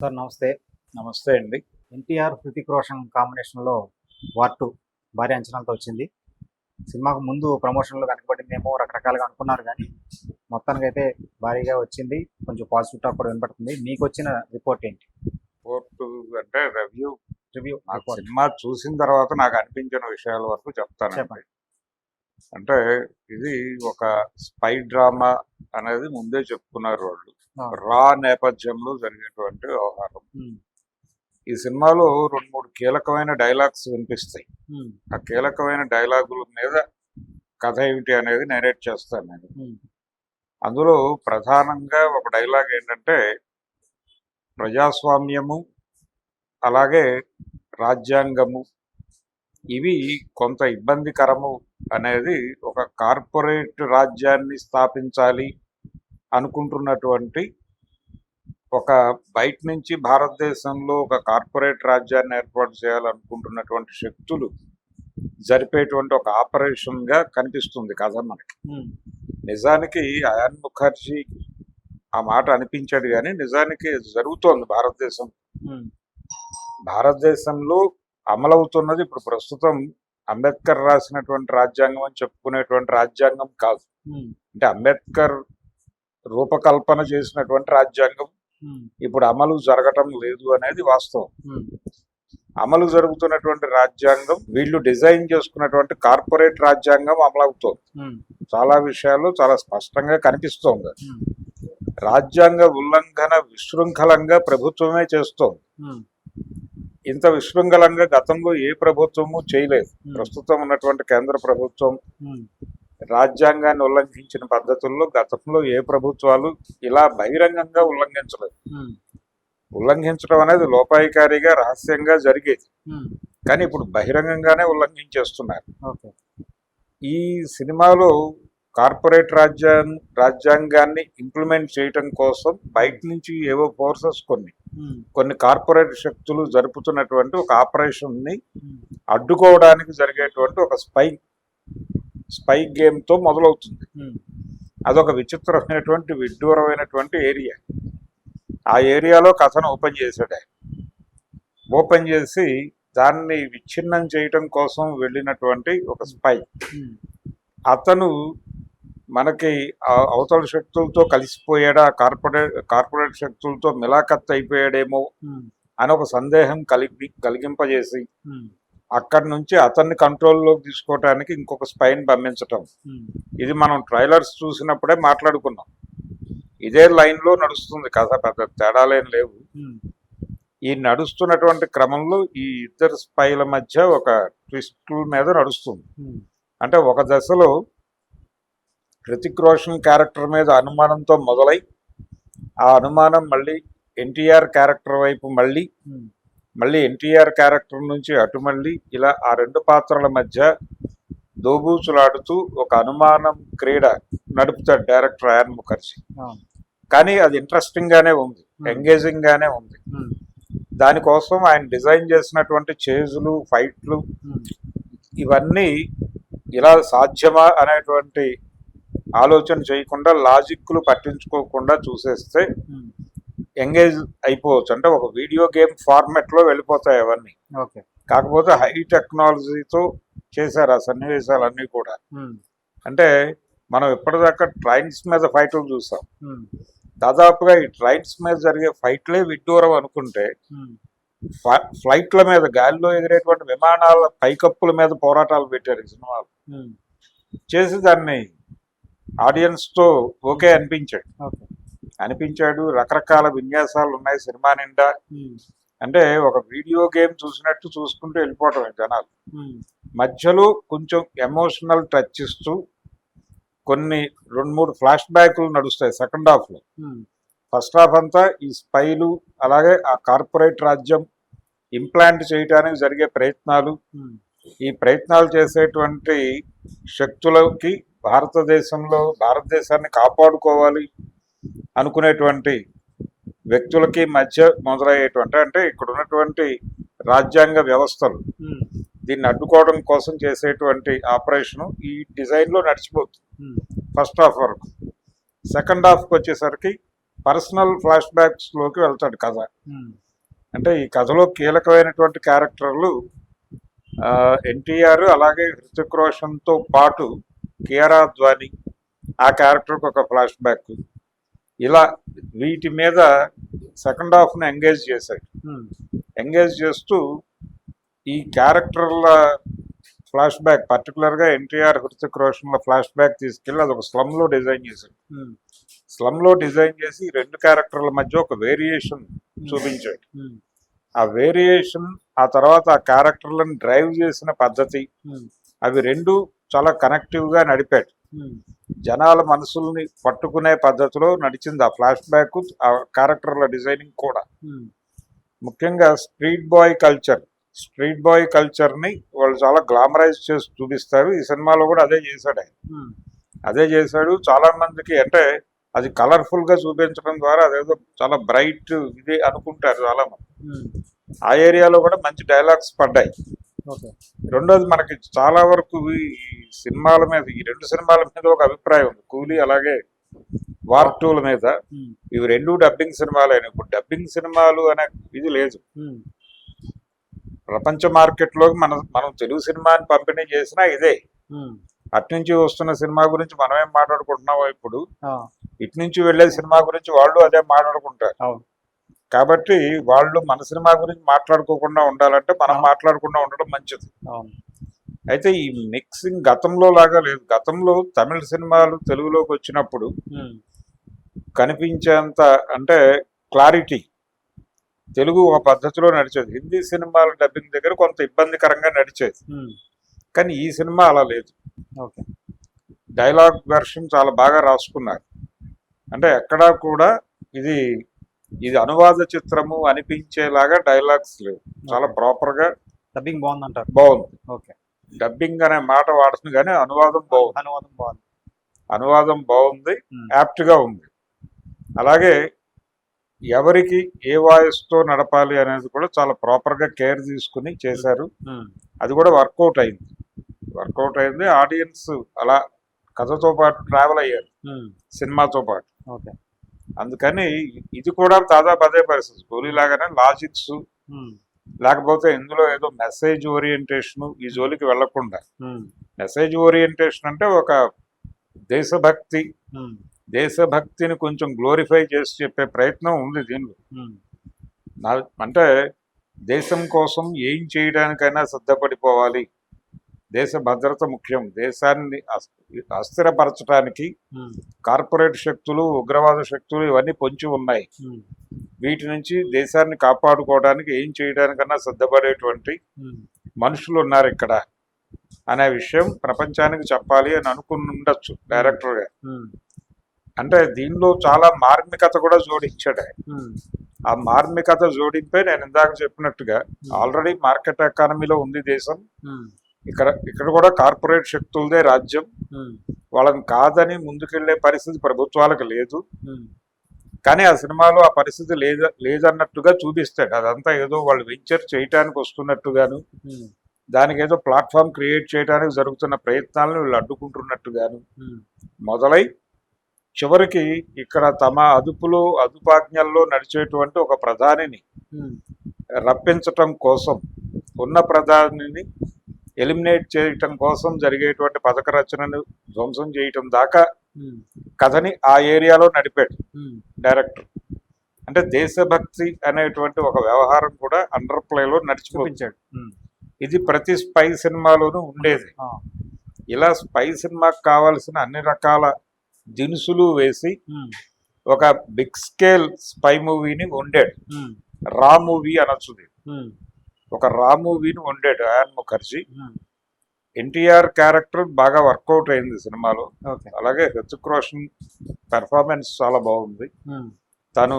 Sir నమస్తే. నమస్తే అండి. ఎన్టీఆర్ హృతిక్ రోషన్ కాంబినేషన్లో వార్ టూ భారీ అంచనాలతో వచ్చింది. సినిమాకు ముందు ప్రమోషన్లో కనపడిందేమో రకరకాలుగా అనుకున్నారు కానీ మొత్తానికి అయితే భారీగా వచ్చింది. కొంచెం పాజిటివ్ టాక్ కూడా వినపడుతుంది. మీకు వచ్చిన రిపోర్ట్ ఏంటి? కోర్టు అంటే రివ్యూ రివ్యూ సినిమా చూసిన తర్వాత నాకు అనిపించిన విషయాల వరకు చెప్తాను చెప్పండి. అంటే ఇది ఒక స్పై డ్రామా అనేది ముందే చెప్పుకున్నారు వాళ్ళు. రా నేపథ్యంలో జరిగేటువంటి వ్యవహారం. ఈ సినిమాలో రెండు మూడు కీలకమైన డైలాగ్స్ వినిపిస్తాయి. ఆ కీలకమైన డైలాగుల మీద కథ ఏమిటి అనేది నేరేట్ చేస్తాను నేను. అందులో ప్రధానంగా ఒక డైలాగ్ ఏంటంటే ప్రజాస్వామ్యము అలాగే రాజ్యాంగము ఇవి కొంత ఇబ్బందికరము అనేది ఒక కార్పొరేట్ రాజ్యాన్ని స్థాపించాలి అనుకుంటున్నటువంటి ఒక బయట నుంచి భారతదేశంలో ఒక కార్పొరేట్ రాజ్యాన్ని ఏర్పాటు చేయాలనుకుంటున్నటువంటి శక్తులు జరిపేటువంటి ఒక ఆపరేషన్గా కనిపిస్తుంది కథ మనకి. నిజానికి అయాన్ ముఖర్జీ ఆ మాట అనిపించాడు కానీ నిజానికి జరుగుతోంది భారతదేశం భారతదేశంలో అమలవుతున్నది ఇప్పుడు ప్రస్తుతం అంబేద్కర్ రాసినటువంటి రాజ్యాంగం అని చెప్పుకునేటువంటి రాజ్యాంగం కాదు. అంటే అంబేద్కర్ రూపకల్పన చేసినటువంటి రాజ్యాంగం ఇప్పుడు అమలు జరగటం లేదు అనేది వాస్తవం. అమలు జరుగుతున్నటువంటి రాజ్యాంగం వీళ్ళు డిజైన్ చేసుకున్నటువంటి కార్పొరేట్ రాజ్యాంగం అమలవుతోంది. చాలా విషయాల్లో చాలా స్పష్టంగా కనిపిస్తోంది. రాజ్యాంగ ఉల్లంఘన విశృంఖలంగా ప్రభుత్వమే చేస్తోంది. ఇంత విశృంఖలంగా గతంలో ఏ ప్రభుత్వము చేయలేదు. ప్రస్తుతం ఉన్నటువంటి కేంద్ర ప్రభుత్వం రాజ్యాంగాన్ని ఉల్లంఘించిన పద్ధతుల్లో గతంలో ఏ ప్రభుత్వాలు ఇలా బహిరంగంగా ఉల్లంఘించలేదు. ఉల్లంఘించడం అనేది లోపాయికారిగా రహస్యంగా జరిగేది. కానీ ఇప్పుడు బహిరంగంగానే ఉల్లంఘించేస్తున్నారు. ఈ సినిమాలో కార్పొరేట్ రాజ్యాం రాజ్యాంగాన్ని ఇంప్లిమెంట్ చేయటం కోసం బయట నుంచి ఏవో ఫోర్సెస్ కొన్ని కొన్ని కార్పొరేట్ శక్తులు జరుపుతున్నటువంటి ఒక ఆపరేషన్ని అడ్డుకోవడానికి జరిగేటువంటి ఒక స్పై స్పై గేమ్తో మొదలవుతుంది అదొక విచిత్రమైనటువంటి విడ్డూరమైనటువంటి ఏరియా. ఆ ఏరియాలో కథను ఓపెన్ చేశాడు ఓపెన్ చేసి దాన్ని విచ్ఛిన్నం చేయటం కోసం వెళ్ళినటువంటి ఒక స్పై. అతను మనకి అవతల శక్తులతో కలిసిపోయాడా కార్పొరేట్ కార్పొరేట్ శక్తులతో మిలాఖత్ అయిపోయాడేమో అని ఒక సందేహం కలిగి కలిగింపజేసి అక్కడి నుంచి అతన్ని కంట్రోల్లోకి తీసుకోవడానికి ఇంకొక స్పైన్ పంపించటం. ఇది మనం ట్రైలర్స్ చూసినప్పుడే మాట్లాడుకున్నాం. ఇదే లైన్లో నడుస్తుంది కథ పెద్ద తేడాలేం లేవు. ఈ నడుస్తున్నటువంటి క్రమంలో ఈ ఇద్దరు స్పైల మధ్య ఒక ట్విస్ట్ మీద నడుస్తుంది. అంటే ఒక దశలో హృతిక్ రోషన్ క్యారెక్టర్ మీద అనుమానంతో మొదలై ఆ అనుమానం మళ్ళీ ఎన్టీఆర్ క్యారెక్టర్ వైపు మళ్ళీ మళ్ళీ ఎన్టీఆర్ క్యారెక్టర్ నుంచి అటు మళ్ళీ ఇలా ఆ రెండు పాత్రల మధ్య దోబూచులాడుతూ ఒక అనుమానం క్రీడ నడుపుతాడు డైరెక్టర్ అయాన్ ముఖర్జీ. కానీ అది ఇంట్రెస్టింగ్ గానే ఉంది ఎంగేజింగ్ గానే ఉంది. దానికోసం ఆయన డిజైన్ చేసినటువంటి చేజులు ఫైట్లు ఇవన్నీ ఇలా సాధ్యమా అనేటువంటి ఆలోచన చేయకుండా లాజిక్లు పట్టించుకోకుండా చూసేస్తే ఎంగేజ్ అయిపోవచ్చు. అంటే ఒక వీడియో గేమ్ ఫార్మెట్లో వెళ్ళిపోతాయి అవన్నీ. ఓకే. కాకపోతే హై టెక్నాలజీతో చేశారు ఆ సన్నివేశాలన్నీ కూడా. అంటే మనం ఇప్పటిదాకా ట్రైన్స్ మీద ఫైట్లు చూసాం దాదాపుగా ఈ ట్రైన్స్ మీద జరిగే ఫైట్లే విడ్డూరం అనుకుంటే ఫ్లైట్ల మీద గాలిలో ఎగిరేటువంటి విమానాల పైకప్పుల మీద పోరాటాలు పెట్టారు ఈ సినిమాలు. చేసి దాన్ని ఆడియన్స్తో ఓకే అనిపించాడు. అనిపించాడు రకరకాల విన్యాసాలు ఉన్నాయి సినిమా నిండా. అంటే ఒక వీడియో గేమ్ చూసినట్టు చూసుకుంటూ వెళ్ళిపోవటమే జనాలు. మధ్యలో కొంచెం ఎమోషనల్ టచ్ ఇస్తూ కొన్ని రెండు మూడు ఫ్లాష్ బ్యాక్లు నడుస్తాయి సెకండ్ హాఫ్లో ఫస్ట్ హాఫ్ అంతా ఈ స్పైలు అలాగే ఆ కార్పొరేట్ రాజ్యం ఇంప్లాంట్ చేయడానికి జరిగే ప్రయత్నాలు. ఈ ప్రయత్నాలు చేసేటువంటి శక్తులకి భారతదేశంలో భారతదేశాన్ని కాపాడుకోవాలి అనుకునేటువంటి వ్యక్తులకి మధ్య మొదలయ్యేటువంటి అంటే ఇక్కడ ఉన్నటువంటి రాజ్యాంగ వ్యవస్థలు దీన్ని అడ్డుకోవడం కోసం చేసేటువంటి ఆపరేషన్ ఈ డిజైన్లో నడిచిపోతుంది ఫస్ట్ హాఫ్ వరకు. సెకండ్ హాఫ్కి వచ్చేసరికి పర్సనల్ ఫ్లాష్ బ్యాక్స్లోకి వెళ్తాడు కథ. అంటే ఈ కథలో కీలకమైనటువంటి క్యారెక్టర్లు ఎన్టీఆర్ అలాగే హృతిక్ రోషన్తో పాటు కియారా అద్వాని ఆ క్యారెక్టర్కి ఒక ఫ్లాష్ బ్యాక్. ఇలా వీటి మీద సెకండ్ హాఫ్ను ఎంగేజ్ చేశాడు. ఎంగేజ్ చేస్తూ ఈ క్యారెక్టర్ల ఫ్లాష్ బ్యాక్ పర్టికులర్గా ఎన్టీఆర్ హృతిక్ రోషన్ల ఫ్లాష్ బ్యాక్ తీసుకెళ్ళి అది ఒక స్లమ్లో డిజైన్ చేశాడు. స్లమ్లో డిజైన్ చేసి రెండు క్యారెక్టర్ల మధ్య ఒక వేరియేషన్ చూపించాడు. ఆ వేరియేషన్ ఆ తర్వాత ఆ క్యారెక్టర్లను డ్రైవ్ చేసిన పద్ధతి అవి రెండు చాలా కనెక్టివ్గా నడిపాడు. జనాల మనసుల్ని పట్టుకునే పద్ధతిలో నడిచింది ఆ ఫ్లాష్ బ్యాక్ ఆ క్యారెక్టర్ల డిజైనింగ్ కూడా. ముఖ్యంగా street boy culture. Street boy కల్చర్ని వాళ్ళు చాలా గ్లామరైజ్ చేసి చూపిస్తారు. ఈ సినిమాలో కూడా అదే చేశాడు ఆయన. అదే చేశాడు. చాలా మందికి అంటే అది కలర్ఫుల్గా చూపించడం ద్వారా అదేదో చాలా బ్రైట్ ఇది అనుకుంటారు చాలా మంది ఆ ఏరియాలో కూడా మంచి డైలాగ్స్ పడ్డాయి. రెండోది మనకి చాలా వరకు ఈ సినిమాల మీద ఈ రెండు సినిమాల మీద ఒక అభిప్రాయం ఉంది. కూలీ అలాగే వార్ టూల మీద ఇవి రెండు డబ్బింగ్ సినిమాలైన ఇప్పుడు డబ్బింగ్ సినిమాలు అనే ఇది లేదు. ప్రపంచ మార్కెట్లోకి మనం మనం తెలుగు సినిమాని పంపిణీ చేసినా ఇదే. అట్నుంచి వస్తున్న సినిమా గురించి మనమేం మాట్లాడుకుంటున్నామో ఇప్పుడు ఇటు నుంచి వెళ్ళే సినిమా గురించి వాళ్ళు అదే మాట్లాడుకుంటారు. అవును. కాబట్టి వాళ్ళు మన సినిమా గురించి మాట్లాడుకోకుండా ఉండాలంటే మనం. మాట్లాడకుండా ఉండడం మంచిది. అయితే ఈ మిక్సింగ్ గతంలో లాగా లేదు. గతంలో తమిళ సినిమాలు తెలుగులోకి వచ్చినప్పుడు కనిపించేంత అంటే క్లారిటీ తెలుగు ఒక పద్ధతిలో నడిచేది. హిందీ సినిమాల డబ్బింగ్ దగ్గర కొంత ఇబ్బందికరంగా నడిచేది. కానీ ఈ సినిమా అలా లేదు. ఓకే. డైలాగ్ వెర్షన్ చాలా బాగా రాసుకున్నారు. అంటే ఎక్కడా కూడా ఇది ఇది అనువాద చిత్రము అనిపించేలాగా డైలాగ్స్ లేవు. చాలా ప్రాపర్గా డబ్బింగ్ బాగుందంటారు. బాగుంది. ఓకే. డబ్బింగ్ అనే మాట వాడుతుంది కానీ అనువాదం బాగుంది. అనువాదం బాగుంది. అనువాదం బాగుంది ఉమ్, యాప్ట్గా ఉంది. అలాగే ఎవరికి ఏ వాయిస్తో నడపాలి అనేది కూడా చాలా ప్రాపర్గా కేర్ తీసుకుని చేశారు. అది కూడా వర్కౌట్ అయింది. వర్కౌట్ అయింది ఆడియన్స్ అలా కథతో పాటు ట్రావెల్ అయ్యారు. సినిమాతో పాటు. ఓకే. అందుకని ఇది కూడా దాదాపు అదే పరిస్థితి. లాగానే లాజిక్స్ లేకపోతే ఇందులో ఏదో మెసేజ్ ఓరియంటేషన్ ఈ జోలికి వెళ్ళకుండా మెసేజ్ ఓరియంటేషన్ అంటే ఒక దేశభక్తి. దేశభక్తిని కొంచెం గ్లోరిఫై చేసి చెప్పే ప్రయత్నం ఉంది దీనిలో. నా అంటే దేశం కోసం ఏం చేయడానికైనా సిద్ధపడిపోవాలి. దేశ భద్రత ముఖ్యం. దేశాన్ని అస్- అస్థిరపరచడానికి కార్పొరేట్ శక్తులు ఉగ్రవాద శక్తులు ఇవన్నీ పొంచి ఉన్నాయి. వీటి నుంచి దేశాన్ని కాపాడుకోవడానికి ఏం చేయడానికన్నా సిద్ధపడేటువంటి మనుషులు ఉన్నారు ఇక్కడ. అనే విషయం ప్రపంచానికి చెప్పాలి అని అనుకుని ఉండొచ్చు డైరెక్టర్గా ఉమ్, అంటే దీనిలో చాలా మార్మికత కూడా జోడించాడు. ఆ మార్మికత జోడింపే నేను ఇందాక చెప్పినట్టుగా ఆల్రెడీ మార్కెట్ ఎకానమీలో ఉంది దేశం. ఇక్కడ ఇక్కడ కూడా కార్పొరేట్ శక్తులదే రాజ్యం. వాళ్ళని కాదని ముందుకెళ్ళే పరిస్థితి ప్రభుత్వాలకు లేదు. కానీ ఆ సినిమాలో ఆ పరిస్థితి లేదు లేదన్నట్టుగా చూపిస్తాడు. అదంతా ఏదో వాళ్ళు వెంచర్ చేయటానికి వస్తున్నట్టుగాను దానికి ఏదో ప్లాట్ఫామ్ క్రియేట్ చేయడానికి జరుగుతున్న ప్రయత్నాలను వీళ్ళు అడ్డుకుంటున్నట్టుగాను మొదలై చివరికి ఇక్కడ తమ అదుపులో అదుపాజ్ఞల్లో నడిచేటువంటి ఒక ప్రధానిని రప్పించటం కోసం ఉన్న ప్రధానిని ఎలిమినేట్ చేయటం కోసం జరిగేటువంటి పథక రచనను ధ్వంసం చేయటం దాకా కథని ఆ ఏరియాలో నడిపాడు డైరెక్టర్. అంటే దేశభక్తి అనేటువంటి ఒక వ్యవహారం కూడా అండర్ ప్లేలో ఉమ్, ఇది ప్రతి స్పై సినిమాలోనూ ఉండేది. ఇలా స్పై సినిమాకి కావాల్సిన అన్ని రకాల దినుసులు వేసి ఒక బిగ్ స్కేల్ స్పై మూవీని వండాడు. ఉమ్, రా మూవీ అనొచ్చు ఒక రా మూవీని వండాడు అయాన్ ముఖర్జీ. ఎన్టీఆర్ క్యారెక్టర్ బాగా వర్కౌట్ అయింది సినిమాలో. అలాగే హృతిక్ రోషన్ పెర్ఫార్మెన్స్ చాలా బాగుంది. తను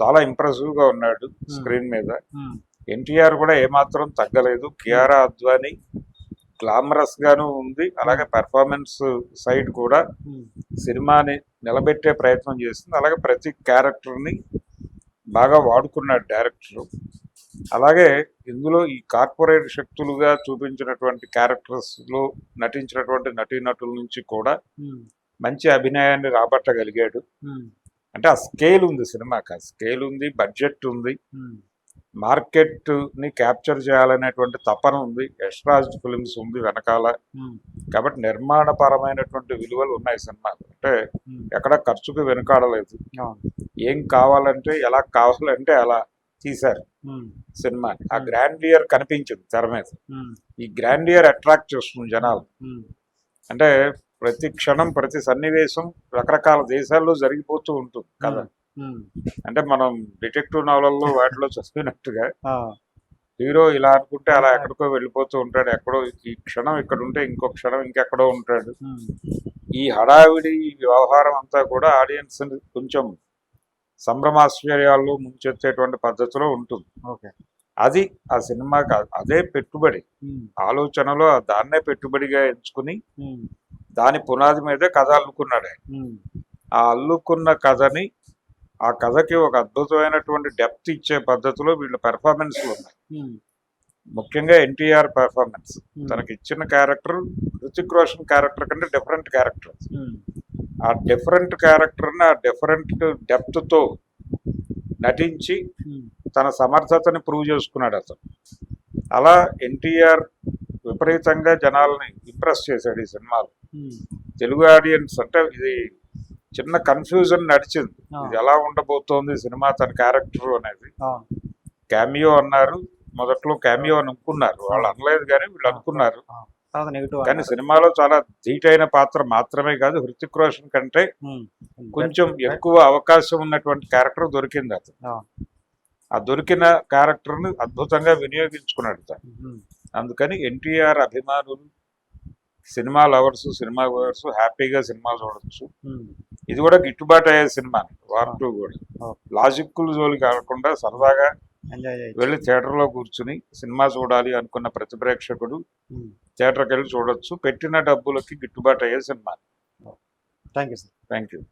చాలా ఇంప్రెసివ్గా ఉన్నాడు స్క్రీన్ మీద. ఎన్టీఆర్ కూడా ఏమాత్రం తగ్గలేదు. కియారా అద్వాని గ్లామరస్ గాను ఉంది. అలాగే పెర్ఫార్మెన్స్ సైడ్ కూడా సినిమాని నిలబెట్టే ప్రయత్నం చేస్తుంది అలాగే ప్రతి క్యారెక్టర్ని బాగా వాడుకున్నాడు డైరెక్టర్. అలాగే ఇందులో ఈ కార్పొరేట్ శక్తులుగా చూపించినటువంటి క్యారెక్టర్స్లో నటించినటువంటి నటీనటుల నుంచి కూడా ఉమ్, మంచి అభినయాన్ని రాబట్టగలిగాడు. ఉమ్, అంటే ఆ స్కేల్ ఉంది సినిమాకి ఆ స్కేల్ ఉంది బడ్జెట్ ఉంది. ఉమ్, మార్కెట్ని క్యాప్చర్ చేయాలనేటువంటి తపన ఉంది. యశ్రాజ్ ఫిల్మ్స్ ఉంది వెనకాల. కాబట్టి నిర్మాణపరమైనటువంటి విలువలు ఉన్నాయి సినిమాలు. అంటే ఎక్కడ ఖర్చుకు వెనుకాడలేదు. ఏం కావాలంటే ఎలా కావాలంటే అలా. తీశారు ఉమ్, సినిమాని ఆ. గ్రాండియర్ కనిపించింది తెర మీద. ఈ గ్రాండియర్ అట్రాక్ట్ చేస్తుంది జనాలు. అంటే ప్రతి క్షణం ప్రతి సన్నివేశం రకరకాల దేశాల్లో జరిగిపోతూ ఉంటుంది కదా అంటే మనం డిటెక్టివ్ నవలల్లో వాటిలో చదివినట్టుగా హీరో ఇలా అనుకుంటే అలా ఎక్కడికో వెళ్ళిపోతూ ఉంటాడు. ఎక్కడో ఈ క్షణం ఇక్కడ ఉంటే ఇంకో క్షణం ఇంకెక్కడో ఉంటాడు. ఈ హడావిడి వ్యవహారం అంతా కూడా ఆడియన్స్ కొంచెం సంభ్రమాశ్చర్యాల్లో ముంచెత్తేటువంటి పద్ధతిలో ఉంటుంది. ఓకే. అది ఆ సినిమాకి అదే పెట్టుబడి. ఆలోచనలో దాన్నే పెట్టుబడిగా ఎంచుకుని దాని పునాది మీదే కథ అల్లుకున్నాడు. ఆ అల్లుకున్న కథని ఆ కథకి ఒక అద్భుతమైనటువంటి డెప్త్ ఇచ్చే పద్ధతిలో వీళ్ళ పెర్ఫార్మెన్స్లు ఉన్నాయి. ముఖ్యంగా ఎన్టీఆర్ పెర్ఫార్మెన్స్. తనకి ఇచ్చిన క్యారెక్టర్ హృతిక్ రోషన్ క్యారెక్టర్ కంటే డిఫరెంట్ క్యారెక్టర్ ఆ డిఫరెంట్ క్యారెక్టర్ని ఆ డిఫరెంట్ డెప్త్తో నటించి తన సమర్థతని ప్రూవ్ చేసుకున్నాడు అతను. అలా ఎన్టీఆర్ విపరీతంగా జనాల్ని ఇంప్రెస్ చేశాడు ఈ సినిమాలో. తెలుగు ఆడియన్స్ అంటే ఇది చిన్న కన్ఫ్యూజన్ నడిచింది. ఇది ఎలా ఉండబోతోంది సినిమా తన క్యారెక్టర్ అనేది. క్యామియో అన్నారు. మొదట్లో క్యామియో అని అనుకున్నారు. వాళ్ళు అనలేదు కానీ వీళ్ళు అనుకున్నారు. తర్వాత నెగిటివ్ కానీ సినిమాలో చాలా ధీటైన పాత్ర మాత్రమే కాదు హృతిక్ రోషన్ కంటే కొంచెం ఎక్కువ అవకాశం ఉన్నటువంటి క్యారెక్టర్ దొరికింది అతను. ఆ. దొరికిన క్యారెక్టర్ని అద్భుతంగా వినియోగించుకున్నాడు తను. అందుకని ఎన్టీఆర్ అభిమానులు సినిమా లవర్స్ సినిమా లవర్స్ హ్యాపీగా సినిమా చూడొచ్చు. ఇది కూడా గిట్టుబాటు అయ్యే సినిమా. వార్ టూ కూడా. లాజిక్కులు జోలి కాకుండా సరదాగా వెళ్ళి థియేటర్లో కూర్చుని సినిమా చూడాలి అనుకున్న ప్రతి ప్రేక్షకుడు ఉమ్, థియేటర్కి వెళ్ళి చూడొచ్చు. పెట్టిన డబ్బులకి గిట్టుబాటు అయ్యే cinema. Thank you sir thank you